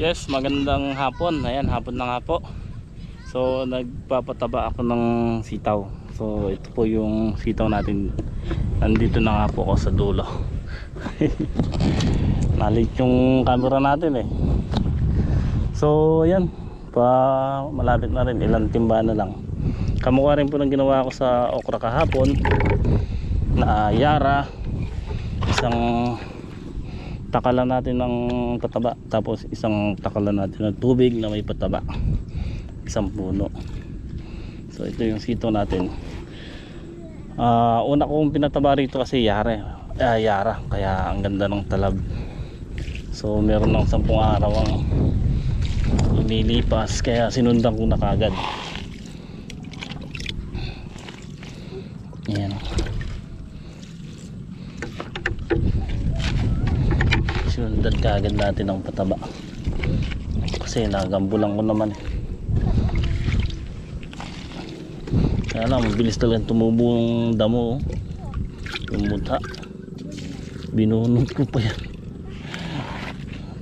Yes, magandang hapon. Ayan, hapon na nga po. So, nagpapataba ako ng sitaw. So, ito po yung sitaw natin. Nandito na nga po ako sa dulo. Nalit yung camera natin eh. So, ayan. Pa, malapit na rin. Ilang timba na lang. Kamukha rin po ng ginawa ko sa okra kahapon. Na yara. Isang takalan natin ng pataba. Tapos isang takalan natin ng tubig na may pataba. Isang puno. So ito yung sito natin. Ah, una kong pinataba rito kasi yare. Ah, yara. Kaya ang ganda ng talab. So meron ng sampung araw ang inilipas kaya sinundan ko na kagad. Yan sinundan kagad natin ang pataba. Kasi nagambulan ko naman kaya lang mabilis talagang tumubo ng damo oh. yung mutha. Binunod ko pa yan.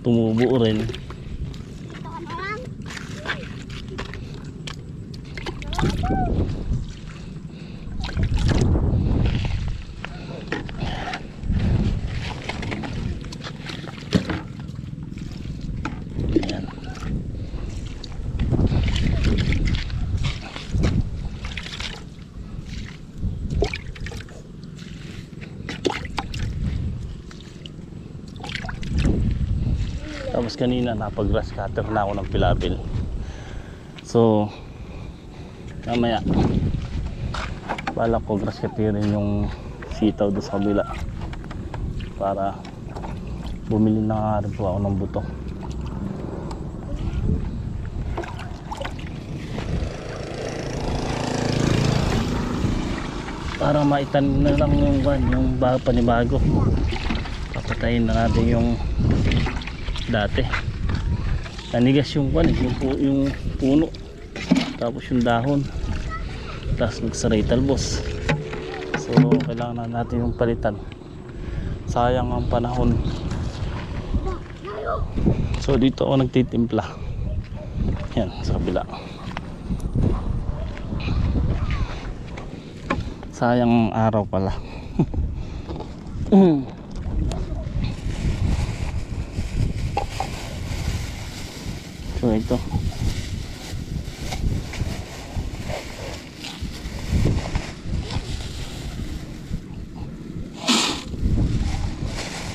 Tumubo rin Tapos kanina napag grass cutter na ako ng pilapil. So mamaya balak ko grass cutterin yung sitaw doon sa kabila para bumili na nga rin po ako ng buto. Para maitan na lang yung van, yung bago panibago. Papatayin na natin yung dati. Nanigas yung kwan eh, yung, yung puno. Tapos yung dahon. Tapos nagsaray talbos so kailangan na natin yung palitan. Sayang ang panahon. So dito ako nagtitimpla. Yan sa kabila. Sayang ang araw pala So ito.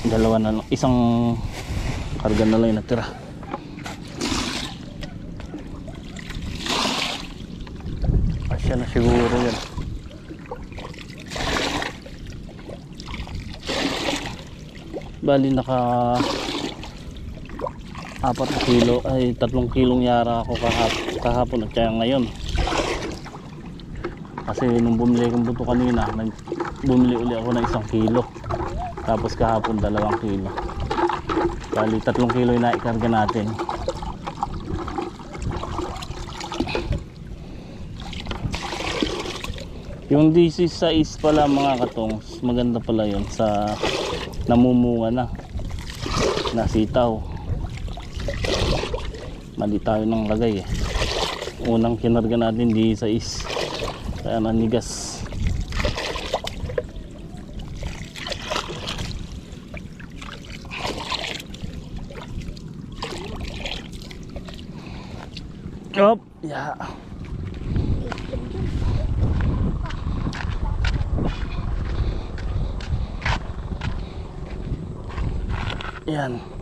Dalawa na lang. Isang karga na lang yung natira. Asya na siguro yan. Bali naka apat kilo ay tatlong kilong yara ako kahap, kahapon at kaya ngayon. Kasi nung bumili kong buto kanina bumili uli ako ng isang kilo. Tapos kahapon dalawang kilo. Bali tatlong kilo yung naikarga natin. Yung DC6 pala mga katongs maganda pala yun sa namumunga na nasitaw mali tayo ng lagay eh unang kinarga natin di sa is kaya nanigas Op, ya. Yan.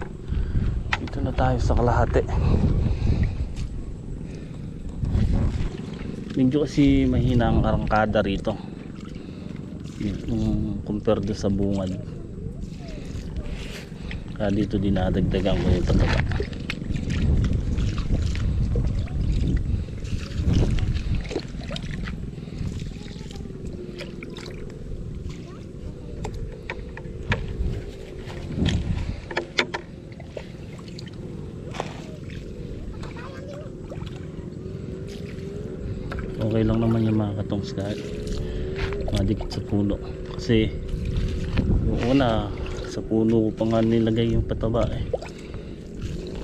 Dito na tayo sa kalahati. medyo kasi mahina ang arangkada rito. Yung compare sa bungad. Kaya dito dinadagdagan ko yung pataba okay lang naman yung mga katongs kahit madikit sa puno. Kasi una sa puno ko pa nga nilagay yung pataba eh.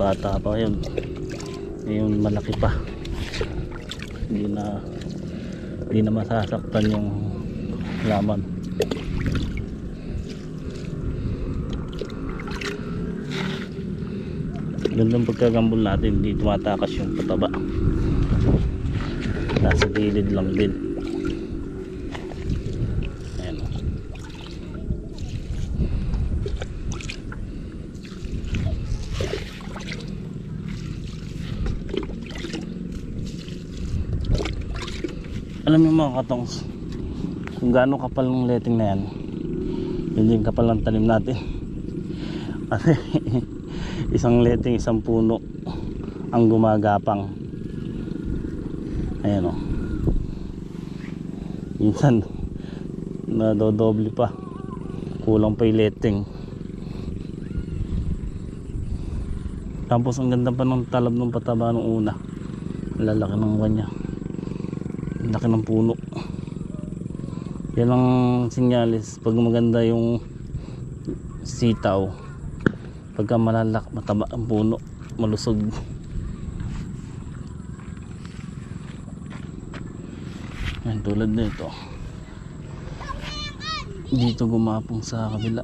Bata pa yun yung malaki pa. Hindi na hindi na masasaktan yung laman. Gandang pagkagambol natin. Hindi tumatakas yung pataba nasa gilid lang din. Ayan o alam niyo mga katongs kung gaano kapal ng letting na yan yun din kapal ng tanim natin. Isang letting isang puno ang gumagapang ayan o minsan nadodoble pa. Kulang pa yung letting tapos ang ganda pa ng talab ng pataba nung una. Lalaki ng kanya laki ng puno. Yan ang sinyalis pag maganda yung sitaw. Pagka malalak mataba ang puno malusog yan tulad na ito. Dito gumapong sa kabila.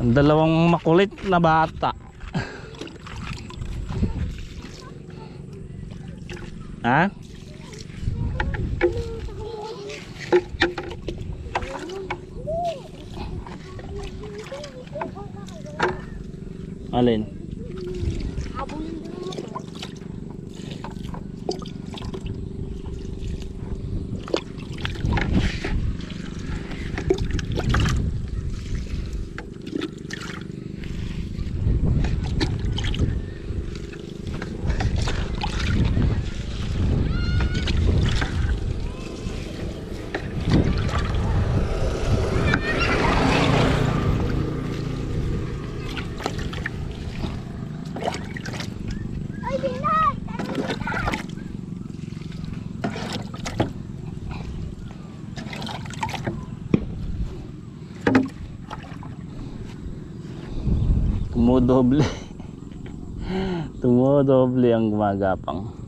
Ang dalawang makulit na bata. Ha? Alin? Tumudoble. Tumudoble ang gumagapang.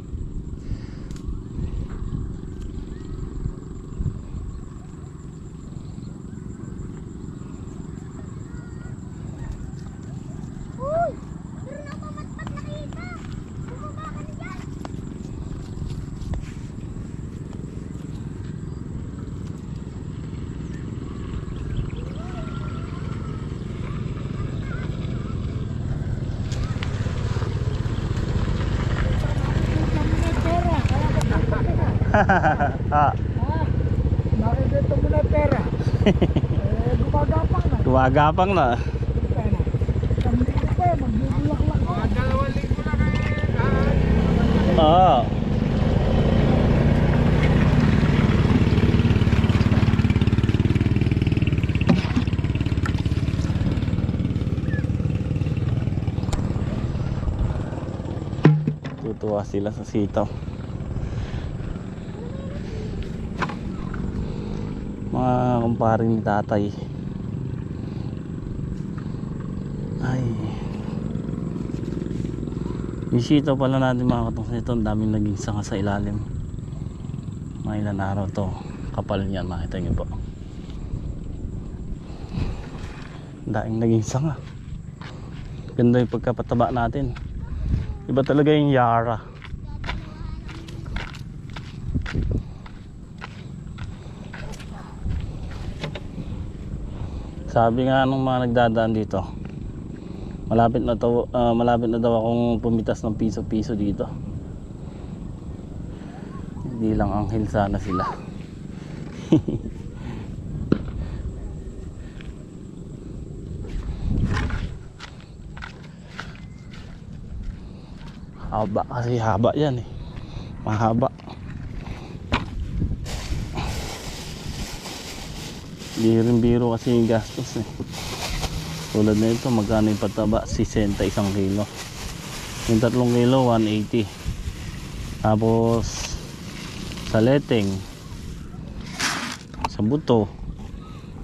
Nakikita mo na pera. eh, gumagapang na. gumagapang na. Kita na. Kami pa eh, magbubulaklak ko. Mga dalawang linggo na kayo. Oo. Tutuwa sila sa sitaw. Mga kumparing ni tatay. Ay. Sitaw pala natin mga katong ito, ang daming naging sanga sa ilalim. Mga ilan araw to. Kapal niyan, makita niyo po. Daing naging sanga. Ganda yung pagkapataba natin. Iba talaga yung Yara. Sabi nga nung mga nagdadaan dito, malapit na to, ah, malapit na daw akong pumitas ng piso-piso dito. Hindi lang anghel sana sila. haba kasi haba yan eh. Mahaba. Hindi rin biro kasi yung gastos eh. Tulad na ito, magkano yung pataba? 60 isang kilo. Yung tatlong kilo, 180. Tapos, sa leteng sa buto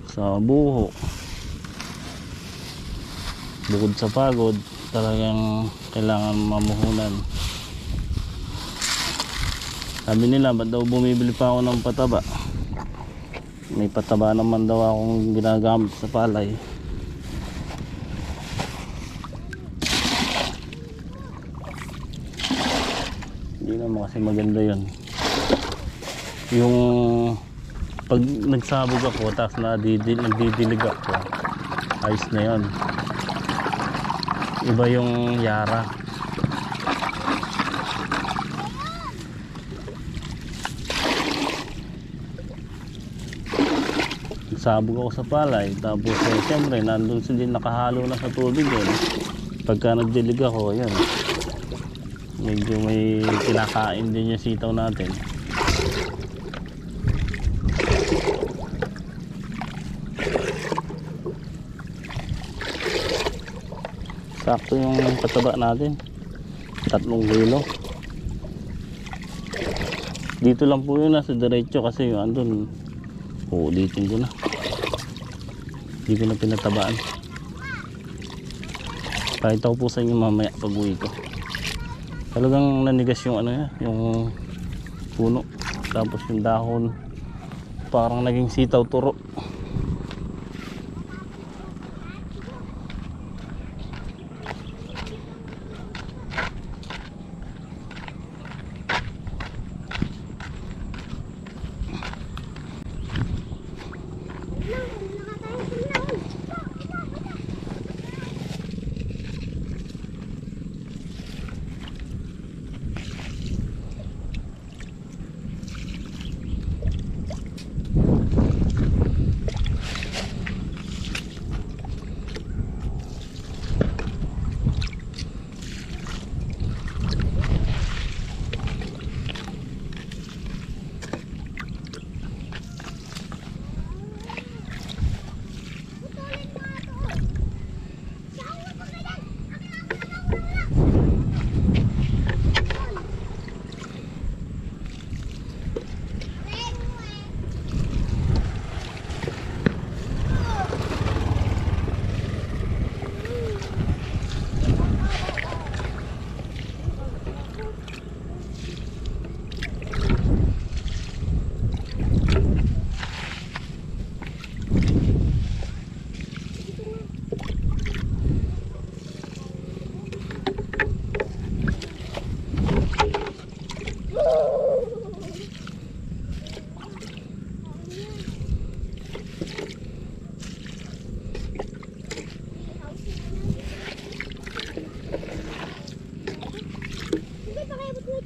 sa buho bukod sa pagod talagang kailangan mamuhunan sabi nila ba't daw bumibili pa ako ng pataba may pataba naman daw akong ginagamit sa palay. Hindi naman kasi maganda yun. Yung pag nagsabog ako tapos nadidil, nagdidilig ako ayos na yun. Iba yung yara nagsabog ako sa palay. Tapos eh, siyempre nandun sila nakahalo na sa tubig yun pagka nagdilig ako yun. Medyo may kinakain din yung sitaw natin. Sakto yung pataba natin. Tatlong kilo. Dito lang po yun nasa diretso kasi yung andun. Uulitin ko na hindi ko na pinatabaan pakita ko po sa inyo mamaya pag uwi ko. Talagang nanigas yung ano yan yung puno. Tapos yung dahon. Parang naging sitaw turo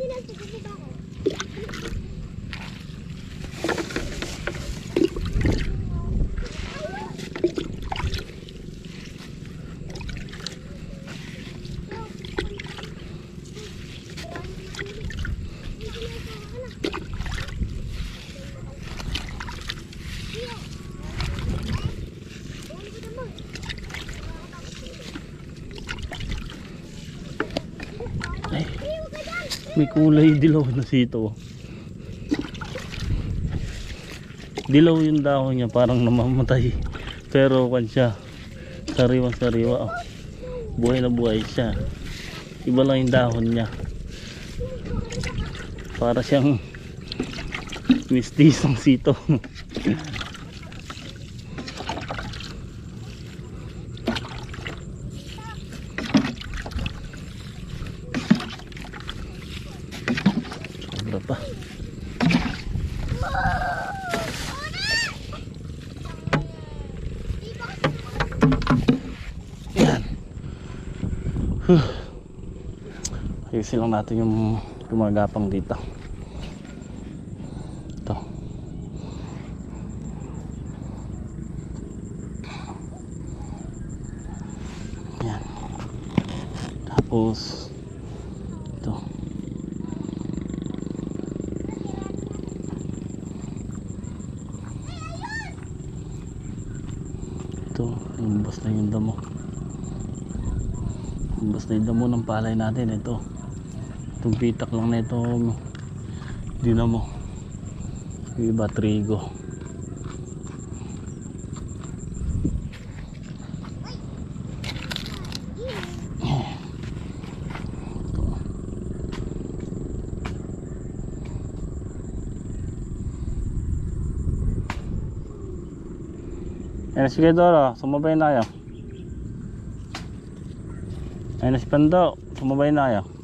pa kayo ba't may tinagpapagod ako? Ay, may kulay dilaw na sito. Dilaw yung dahon niya, parang namamatay. Pero kwan siya, sariwa sariwa. Oh. Buhay na buhay siya. Iba lang yung dahon niya. Para siyang mistisong sito. Ayusin lang natin yung gumagapang dito. Ito. Yan. Tapos ito. Ito, lumabas na yung damo. Lumabas na yung damo ng palay natin. Ito. Itong pitak lang na ito. Dinamo. Yung iba trigo. Ayan si Kedoro, sumabay na kayo. Ayan si Pando, sumabay na kayo.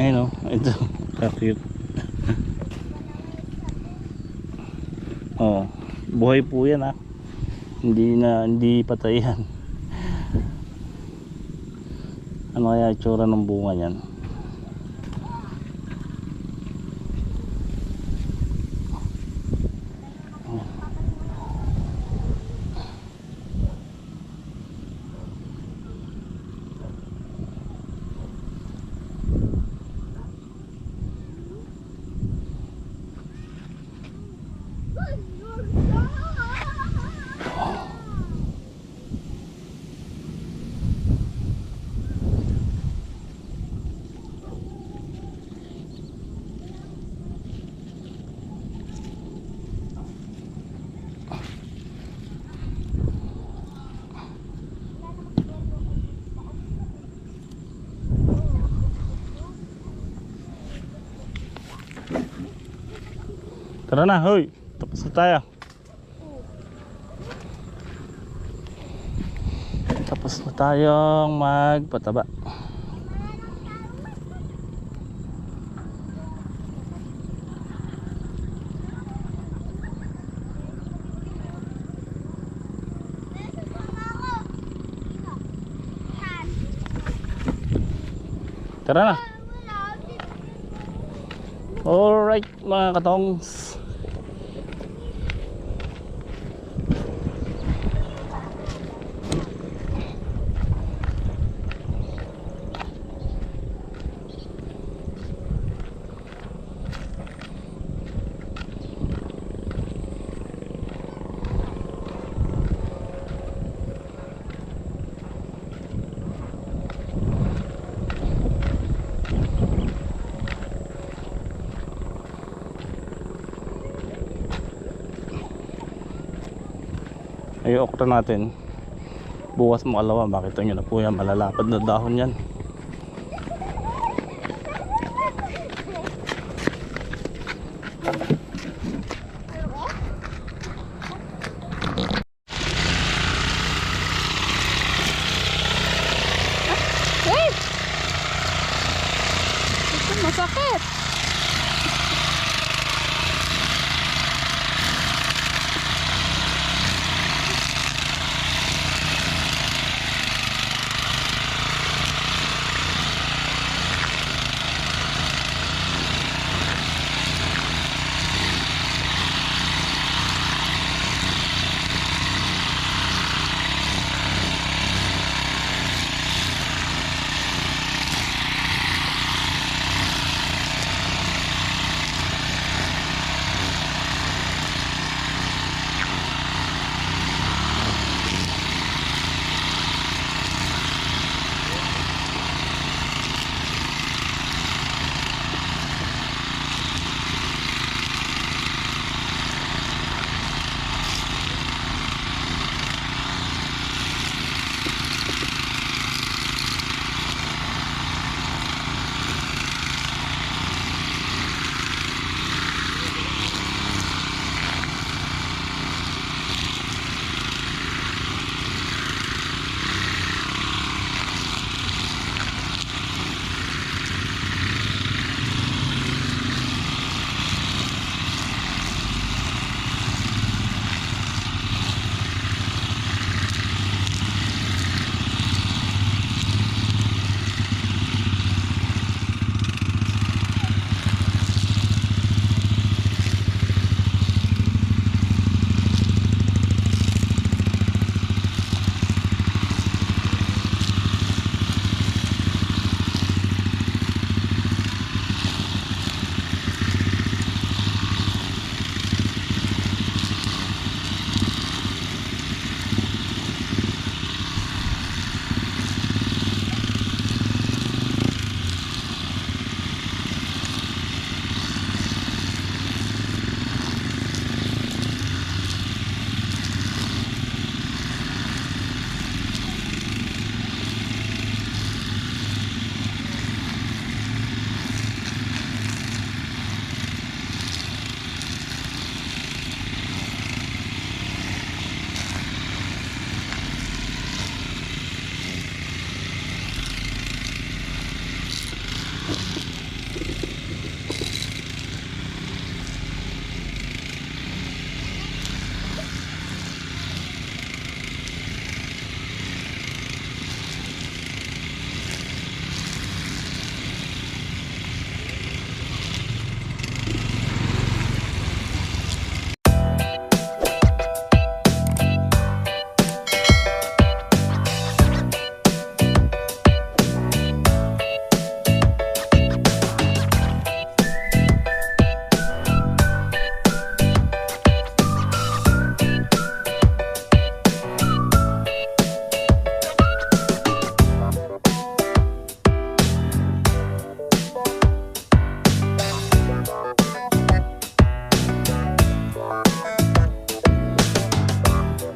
Ayun o, ito. Ka-cute. oh, buhay po yan ha. Hindi na, hindi patay yan. Ano kaya itsura ng bunga niyan? Tara na, hoy. Tapos na tayo. Tapos na tayong magpataba. Tara na. Alright mga katongs. Ay okra natin. Bukas mo alawa makita nyo na po yan. Malalapad na dahon yan. Ito masakit.